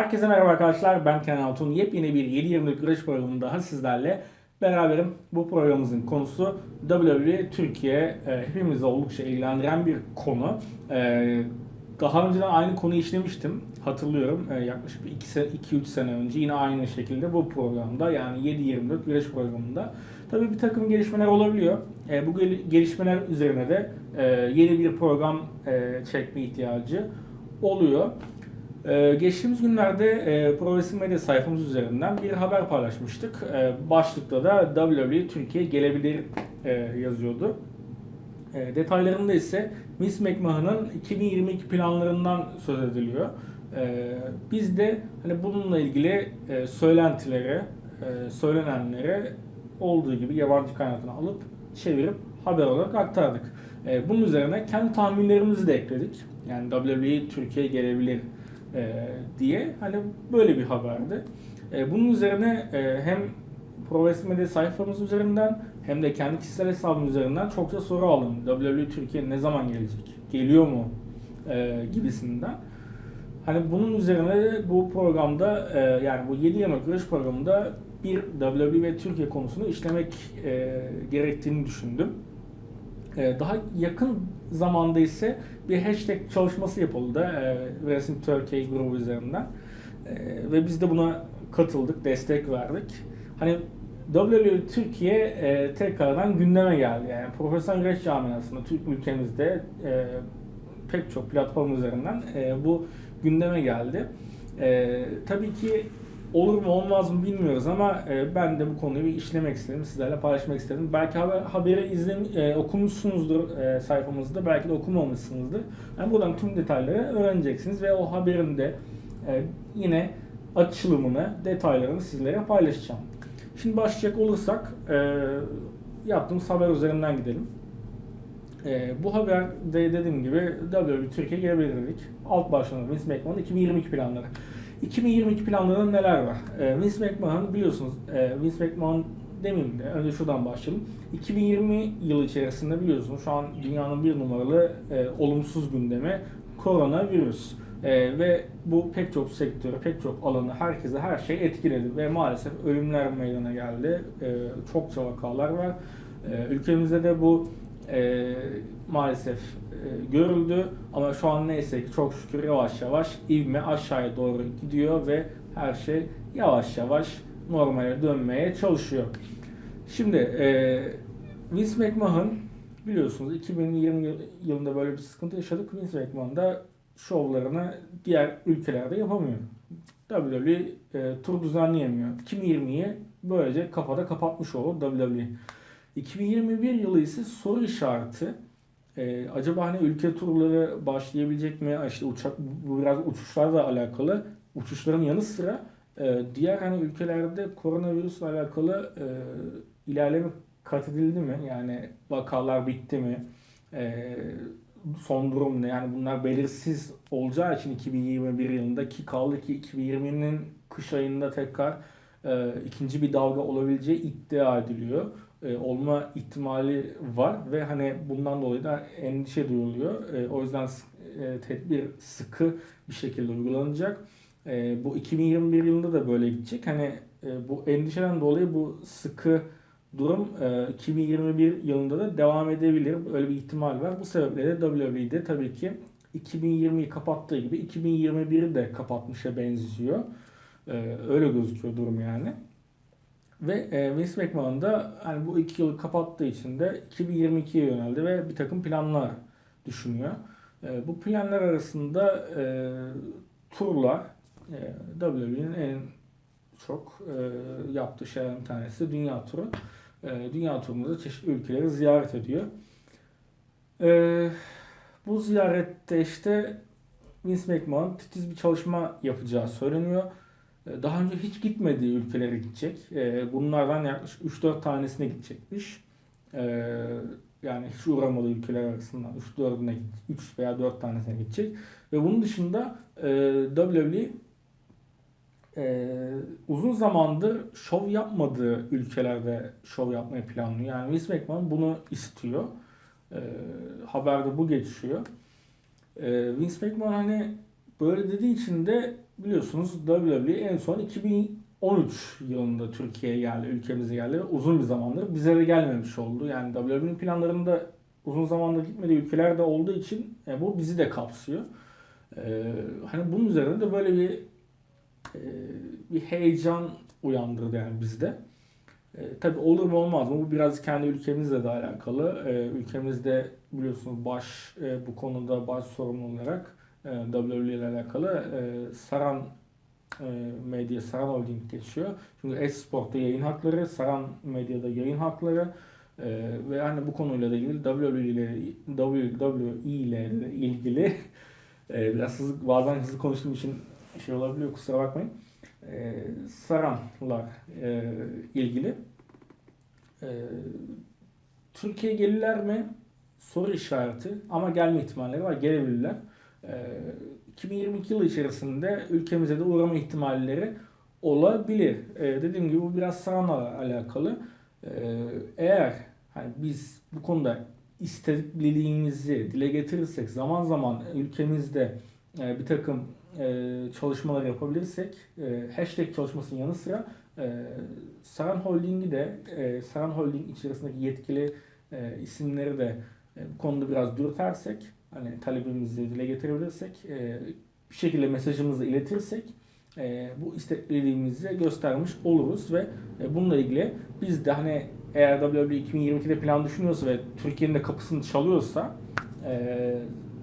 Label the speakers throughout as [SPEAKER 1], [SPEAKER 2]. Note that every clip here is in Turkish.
[SPEAKER 1] Herkese merhaba arkadaşlar. Ben Kenan Altun. Yepyeni bir 7-24 güreş programında daha sizlerle beraberim. Bu programımızın konusu WWE Türkiye. E, hepimizi oldukça ilgilendiren bir konu. E, daha önceden aynı konuyu işlemiştim. Hatırlıyorum. E, yaklaşık 2-3 sene önce yine aynı şekilde bu programda yani 7-24 güreş programında. Tabii bir takım gelişmeler olabiliyor. E, bu gel- gelişmeler üzerine de e, yeni bir program e, çekme ihtiyacı oluyor. Ee, geçtiğimiz günlerde e, Progressive Medya sayfamız üzerinden bir haber paylaşmıştık. E, başlıkta da WWE Türkiye gelebilir e, yazıyordu. E, detaylarında ise Miss McMahon'ın 2022 planlarından söz ediliyor. E, biz de hani bununla ilgili e, söylentilere, e, söylenenlere olduğu gibi yabancı kaynaklarını alıp çevirip haber olarak aktardık. E, bunun üzerine kendi tahminlerimizi de ekledik. Yani WWE Türkiye gelebilir e, diye hani böyle bir haberdi. E, bunun üzerine e, hem Progressive Media sayfamız üzerinden hem de kendi kişisel hesabım üzerinden çokça soru aldım. WWE Türkiye ne zaman gelecek? Geliyor mu? E, gibisinden. Hani bunun üzerine bu programda e, yani bu 7 yemek güreş programında bir WWE ve Türkiye konusunu işlemek e, gerektiğini düşündüm. E, daha yakın zamanda ise bir hashtag çalışması yapıldı e, Wrestling Turkey grubu üzerinden. E, ve biz de buna katıldık, destek verdik. Hani WWE Türkiye e, tekrardan gündeme geldi. Yani profesyonel güreş camiasında Türk ülkemizde e, pek çok platform üzerinden e, bu gündeme geldi. E, tabii ki olur mu olmaz mı bilmiyoruz ama e, ben de bu konuyu bir işlemek istedim, sizlerle paylaşmak istedim. Belki haber, haberi izlem, e, okumuşsunuzdur e, sayfamızda, belki de okumamışsınızdır. Yani buradan tüm detayları öğreneceksiniz ve o haberin de e, yine açılımını, detaylarını sizlere paylaşacağım. Şimdi başlayacak olursak e, yaptığımız haber üzerinden gidelim. E, bu haberde dediğim gibi WWE Türkiye gelebilir dedik. Alt başlığında Vince McMahon 2022 planları. 2022 planlarında neler var? E, Vince McMahon biliyorsunuz e, Vince McMahon demeyeyim de önce şuradan başlayalım. 2020 yılı içerisinde biliyorsunuz şu an dünyanın bir numaralı e, olumsuz gündemi koronavirüs. E, ve bu pek çok sektörü, pek çok alanı, herkese her şey etkiledi ve maalesef ölümler meydana geldi. E, çokça vakalar var. E, ülkemizde de bu e, maalesef e, görüldü ama şu an neyse ki çok şükür yavaş yavaş ivme aşağıya doğru gidiyor ve her şey yavaş yavaş normale dönmeye çalışıyor. Şimdi e, Vince McMahon biliyorsunuz 2020 yıl- yılında böyle bir sıkıntı yaşadık. Vince McMahon da şovlarını diğer ülkelerde yapamıyor. WWE e, tur düzenleyemiyor. 2020'yi böylece kafada kapatmış oldu WWE. 2021 yılı ise soru işareti. Ee, acaba hani ülke turları başlayabilecek mi? İşte uçak bu biraz uçuşlarla alakalı. Uçuşların yanı sıra e, diğer hani ülkelerde koronavirüsle alakalı e, ilerleme kat edildi mi? Yani vakalar bitti mi? E, son durum ne? Yani bunlar belirsiz olacağı için 2021 yılında ki kaldı ki 2020'nin kış ayında tekrar e, ikinci bir dalga olabileceği iddia ediliyor. E, olma ihtimali var ve hani bundan dolayı da endişe duyuluyor. E, o yüzden e, tedbir sıkı bir şekilde uygulanacak. E, bu 2021 yılında da böyle gidecek. Hani bu endişeden dolayı bu sıkı durum e, 2021 yılında da devam edebilir. Öyle bir ihtimal var. Bu sebeple de WWE'de tabii ki 2020'yi kapattığı gibi 2021'i de kapatmışa benziyor. Öyle gözüküyor durum yani. Ve e, Vince McMahon da hani bu iki yılı kapattığı için de 2022'ye yöneldi ve bir takım planlar düşünüyor. E, bu planlar arasında e, turlar e, WWE'nin en çok e, yaptığı şeylerden bir tanesi dünya turu. E, dünya turunda da çeşitli ülkeleri ziyaret ediyor. E, bu ziyarette işte Vince McMahon titiz bir çalışma yapacağı söyleniyor. E, Daha önce hiç gitmediği ülkelere gidecek. E, Bunlardan yaklaşık 3-4 tanesine gidecekmiş. E, Yani hiç uğramadığı ülkeler arasından 3-4'üne 3 veya 4 tanesine gidecek. Ve bunun dışında e, WWE e, uzun zamandır şov yapmadığı ülkelerde şov yapmayı planlıyor. Yani Vince McMahon bunu istiyor. E, haberde bu geçiyor. E, Vince McMahon hani böyle dediği için de biliyorsunuz WWE en son 2013 yılında Türkiye'ye geldi, ülkemize geldi. Uzun bir zamandır bize de gelmemiş oldu. Yani WWE'nin planlarında uzun zamandır gitmediği ülkeler de olduğu için e, bu bizi de kapsıyor. E, hani bunun üzerine de böyle bir e, bir heyecan uyandırdı yani bizde. E, tabii olur mu olmaz mı? Bu biraz kendi ülkemizle de alakalı. E, ülkemizde biliyorsunuz baş e, bu konuda baş sorumlu olarak WWE ile alakalı e, Saran e, Medya, Saran Holding geçiyor. Çünkü Esport'ta yayın hakları, Saran Medya'da yayın hakları e, ve hani bu konuyla da ilgili WWE ile WWE ile ilgili e, biraz hızlı, bazen hızlı konuştuğum için şey olabiliyor kusura bakmayın. E, Saran'la e, ilgili. E, Türkiye gelirler mi? Soru işareti ama gelme ihtimalleri var. Gelebilirler. E, 2022 yılı içerisinde ülkemize de uğrama ihtimalleri olabilir. E, dediğim gibi bu biraz Saran'la alakalı. E, eğer hani biz bu konuda istekliliğimizi dile getirirsek zaman zaman ülkemizde e, bir takım e, çalışmalar yapabilirsek e, hashtag çalışmasının yanı sıra e, Saran Holding'i de e, Saran Holding içerisindeki yetkili isimleri de bu konuda biraz dürtersek hani talebimizi dile getirebilirsek e, bir şekilde mesajımızı iletirsek e, bu istekliliğimizi göstermiş oluruz ve e, bununla ilgili biz de hani eğer WWE 2022'de plan düşünüyorsa ve Türkiye'nin de kapısını çalıyorsa e,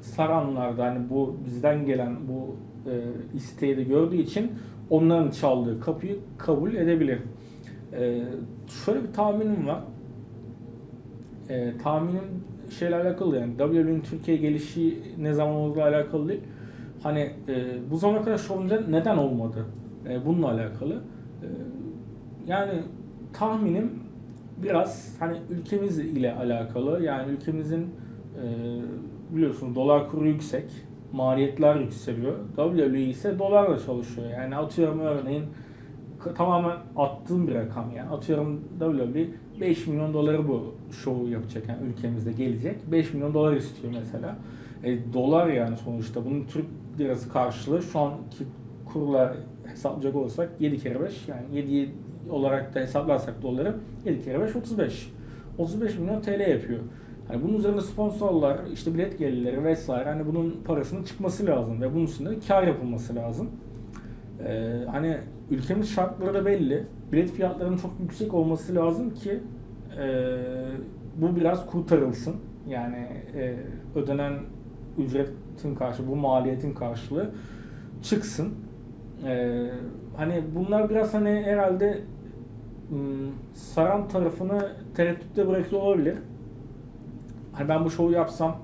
[SPEAKER 1] Saranlar da hani bu bizden gelen bu e, isteği de gördüğü için onların çaldığı kapıyı kabul edebilir. E, şöyle bir tahminim var. E, tahminim şeyle alakalı yani WWE'nin Türkiye gelişi ne zaman olduğu alakalı değil. Hani e, bu zamana kadar şovunda neden olmadı? E, bununla alakalı. E, yani tahminim biraz hani ülkemiz ile alakalı. Yani ülkemizin e, biliyorsunuz dolar kuru yüksek, maliyetler yükseliyor. WWE ise dolarla çalışıyor. Yani atıyorum örneğin tamamen attığım bir rakam yani. Atıyorum WWE 5 milyon doları bu şovu yapacak yani ülkemizde gelecek. 5 milyon dolar istiyor mesela. E, dolar yani sonuçta bunun Türk lirası karşılığı şu anki kurla hesaplayacak olursak 7 kere 5 yani 7 olarak da hesaplarsak doları 7 kere 5 35. 35 milyon TL yapıyor. Hani bunun üzerine sponsorlar, işte bilet gelirleri vesaire hani bunun parasının çıkması lazım ve bunun üstünde kar yapılması lazım. Ee, hani ülkemiz şartları da belli. Bilet fiyatlarının çok yüksek olması lazım ki e, bu biraz kurtarılsın. Yani e, ödenen ücretin karşılığı, bu maliyetin karşılığı çıksın. E, hani bunlar biraz hani herhalde ım, Saran tarafını tereddütte bırakıyor olabilir. Hani ben bu şovu yapsam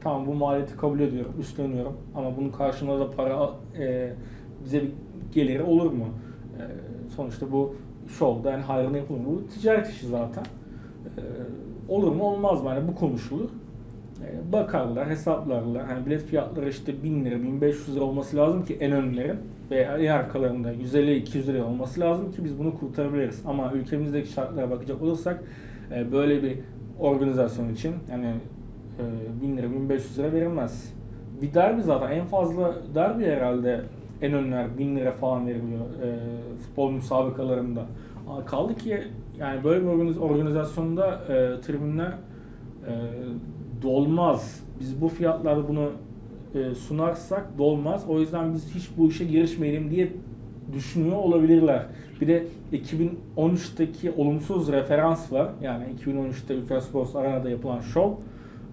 [SPEAKER 1] tamam bu maliyeti kabul ediyorum, üstleniyorum ama bunun karşılığında da para e, bize bir geliri olur mu? E, sonuçta bu şovda yani hayrına yapılır. Bu ticaret işi zaten. E, olur mu olmaz mı? Yani bu konuşulur. E, bakarlar, hesaplarlar. Hani bilet fiyatları işte 1000 lira, 1500 lira olması lazım ki en önlerin ve en arkalarında 150-200 lira olması lazım ki biz bunu kurtarabiliriz. Ama ülkemizdeki şartlara bakacak olursak e, böyle bir organizasyon için yani e, 1000 lira 1500 lira verilmez. Bir derbi zaten en fazla derbi herhalde en önler 1000 lira falan veriliyor e, futbol müsabakalarında. Kaldı ki yani böyle bir organiz- organizasyonda e, tribünler e, dolmaz. Biz bu fiyatlarda bunu e, sunarsak dolmaz. O yüzden biz hiç bu işe girişmeyelim diye düşünüyor olabilirler. Bir de 2013'teki olumsuz referans var. Yani 2013'te Ülker Sports Arena'da yapılan şov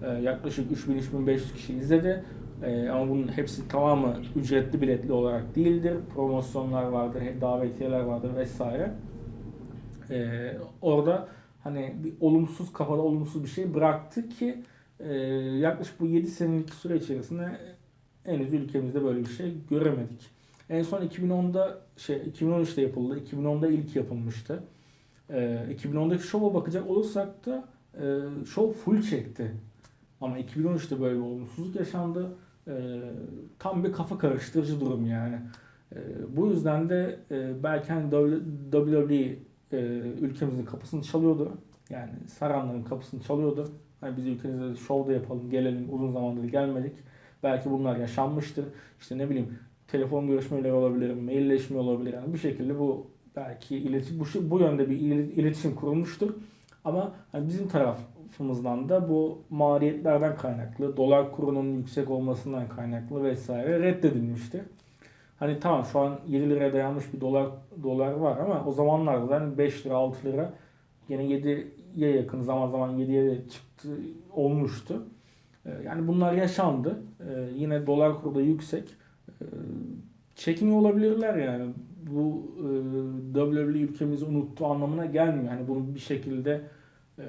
[SPEAKER 1] e, yaklaşık 3000-3500 kişi izledi. E, ama bunun hepsi tamamı ücretli biletli olarak değildir. Promosyonlar vardır, davetiyeler vardır vesaire. E, orada hani bir olumsuz kafada olumsuz bir şey bıraktı ki e, yaklaşık bu 7 senelik süre içerisinde henüz ülkemizde böyle bir şey göremedik. En son 2010'da şey 2013'te yapıldı. 2010'da ilk yapılmıştı. Ee, 2010'daki şova bakacak olursak da e, şov full çekti. Ama 2013'te böyle bir olumsuzluk yaşandı. Ee, tam bir kafa karıştırıcı durum yani. Ee, bu yüzden de e, belki hani WWE e, ülkemizin kapısını çalıyordu. Yani Saranların kapısını çalıyordu. Hani biz ülkemizde şov da yapalım, gelelim uzun zamandır gelmedik. Belki bunlar yaşanmıştır. İşte ne bileyim telefon görüşmeleri olabilir, mailleşme olabilir. Yani bir şekilde bu belki iletişim, bu, bu yönde bir il- iletişim kurulmuştur. Ama hani bizim tarafımızdan da bu maliyetlerden kaynaklı, dolar kurunun yüksek olmasından kaynaklı vesaire reddedilmiştir. Hani tamam şu an 7 liraya dayanmış bir dolar dolar var ama o zamanlarda hani 5 lira 6 lira yine 7'ye yakın zaman zaman 7'ye de çıktı olmuştu. Ee, Yani bunlar yaşandı. Ee, Yine dolar kuru da yüksek. Ee, Çekiniyor olabilirler yani. Bu WWE ülkemizi unuttu anlamına gelmiyor. Hani bunu bir şekilde e,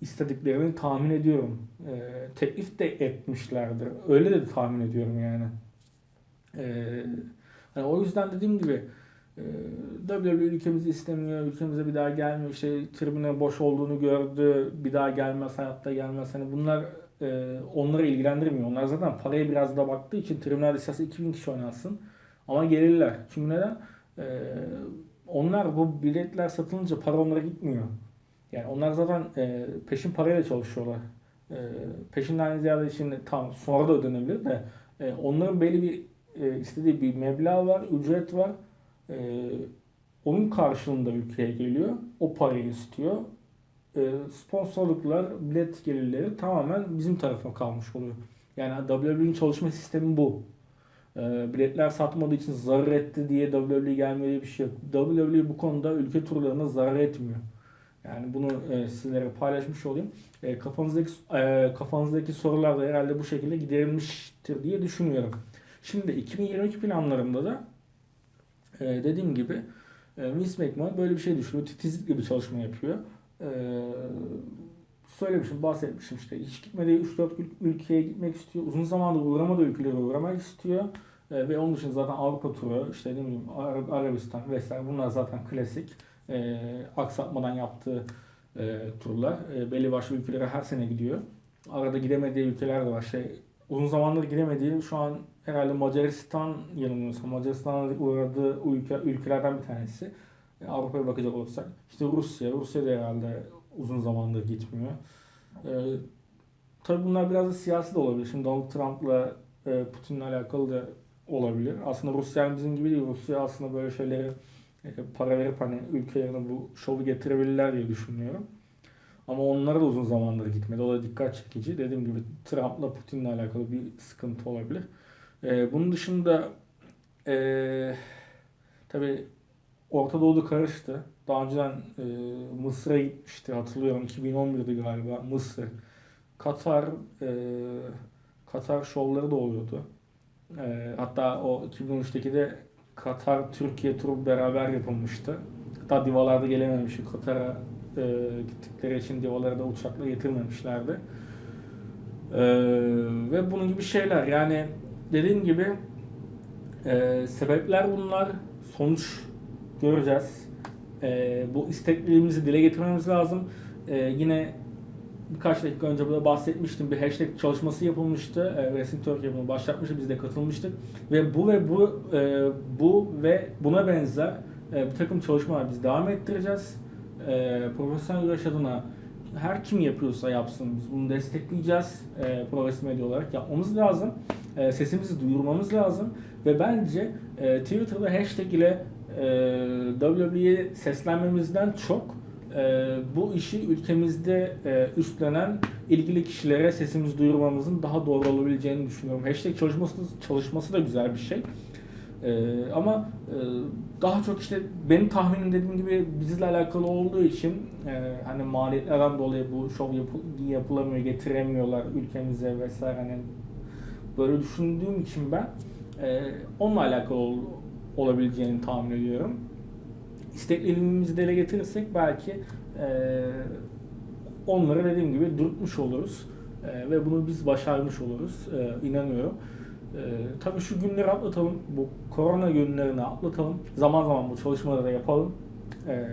[SPEAKER 1] istediklerini tahmin ediyorum. E, teklif de etmişlerdir. Öyle de tahmin ediyorum yani. E, hani o yüzden dediğim gibi e, WWE ülkemizi istemiyor, ülkemize bir daha gelmiyor. İşte tribüne boş olduğunu gördü, bir daha gelmez, hayatta gelmez. Hani bunlar e, onları ilgilendirmiyor. Onlar zaten paraya biraz da baktığı için tribünlerde isterse 2000 kişi oynansın. Ama gelirler. Çünkü neden? E, onlar bu biletler satılınca para onlara gitmiyor. Yani onlar zaten e, peşin parayla çalışıyorlar. E, peşinden ziyade şimdi tam sonra da ödenebilir de e, onların belli bir e, istediği bir meblağ var, ücret var. E, onun karşılığında ülkeye geliyor. O parayı istiyor. E, sponsorluklar, bilet gelirleri tamamen bizim tarafa kalmış oluyor. Yani WWE'nin çalışma sistemi bu. E, biletler satmadığı için zarar etti diye WWE gelmediği bir şey yok. WWE bu konuda ülke turlarına zarar etmiyor. Yani bunu e, sizlere paylaşmış olayım. E, kafanızdaki e, kafanızdaki sorular da herhalde bu şekilde giderilmiştir diye düşünüyorum. Şimdi 2022 planlarımda da e, dediğim gibi e, Vince McMahon böyle bir şey düşünüyor. Titizlikle bir çalışma yapıyor. E, söylemişim, bahsetmişim işte. Hiç gitmediği 3-4 ül- ülkeye gitmek istiyor. Uzun zamandır uğramadığı ülkelere uğramak istiyor. E, ve onun için zaten Avrupa turu, işte ne bileyim Ar- Arabistan vesaire bunlar zaten klasik. E, aksatmadan yaptığı e, turlar. E, belli başlı ülkelere her sene gidiyor. Arada gidemediği ülkeler de var. Şey, uzun zamandır gidemediği şu an herhalde Macaristan yanılmıyorsam Macaristan'a uğradığı ülke, ülkelerden bir tanesi. E, Avrupa'ya bakacak olursak. İşte Rusya. Rusya da herhalde uzun zamandır gitmiyor. E, tabii bunlar biraz da siyasi de olabilir. Şimdi Donald Trump'la e, Putin'le alakalı da olabilir. Aslında Rusya bizim gibi değil. Rusya aslında böyle şeyleri para verip hani ülkelerine bu şovu getirebilirler diye düşünüyorum. Ama onlara da uzun zamandır gitmedi. O da dikkat çekici. Dediğim gibi Trump'la Putin'le alakalı bir sıkıntı olabilir. E, bunun dışında e, tabii Orta Doğu'da karıştı. Daha önceden e, Mısır'a gitmişti. Hatırlıyorum 2011'di galiba Mısır. Katar e, Katar şovları da oluyordu. E, hatta o 2013'teki de Katar Türkiye turu beraber yapılmıştı. Hatta divalarda gelememişti. Katar'a e, gittikleri için divaları da uçakla getirmemişlerdi. E, ve bunun gibi şeyler yani dediğim gibi e, sebepler bunlar. Sonuç göreceğiz. E, bu isteklerimizi dile getirmemiz lazım. E, yine birkaç dakika önce burada bahsetmiştim. Bir hashtag çalışması yapılmıştı. E, Wrestling Turkey bunu başlatmıştı. Biz de katılmıştık. Ve bu ve bu e, bu ve buna benzer e, bir takım çalışmalar biz devam ettireceğiz. E, profesyonel güreş adına her kim yapıyorsa yapsın biz bunu destekleyeceğiz. E, profesyonel medya olarak yapmamız lazım. E, sesimizi duyurmamız lazım. Ve bence e, Twitter'da hashtag ile e, WWE'ye seslenmemizden çok e, bu işi ülkemizde e, üstlenen ilgili kişilere sesimizi duyurmamızın daha doğru olabileceğini düşünüyorum. Hashtag çalışması, çalışması da güzel bir şey. E, ama e, daha çok işte benim tahminim dediğim gibi bizle alakalı olduğu için e, hani maliyetlerden dolayı bu şov yapı- yapılamıyor, getiremiyorlar ülkemize vesaire hani böyle düşündüğüm için ben e, onunla alakalı ol- olabileceğini tahmin ediyorum. İsteklerimizi dile getirirsek belki e, onları dediğim gibi dürtmüş oluruz. E, ve bunu biz başarmış oluruz. E, inanıyorum. E, tabii şu günleri atlatalım. Bu korona günlerini atlatalım. Zaman zaman bu çalışmaları da yapalım. E,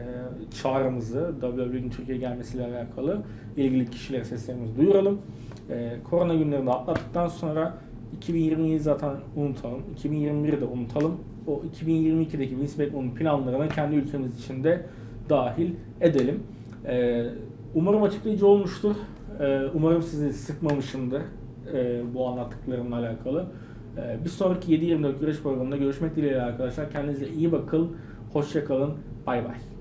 [SPEAKER 1] çağrımızı WWE'nin Türkiye'ye gelmesiyle alakalı ilgili kişilere seslerimizi duyuralım. E, korona günlerini atlattıktan sonra 2020'yi zaten unutalım. 2021'i de unutalım. O 2022'deki Vince McMahon'un planlarına kendi ülkemiz içinde dahil edelim. Ee, umarım açıklayıcı olmuştur. Ee, umarım sizi sıkmamışımdır ee, bu anlattıklarımla alakalı. Ee, bir sonraki 7-24 güreş programında görüşmek dileğiyle arkadaşlar. Kendinize iyi bakın. Hoşça kalın. Bay bay.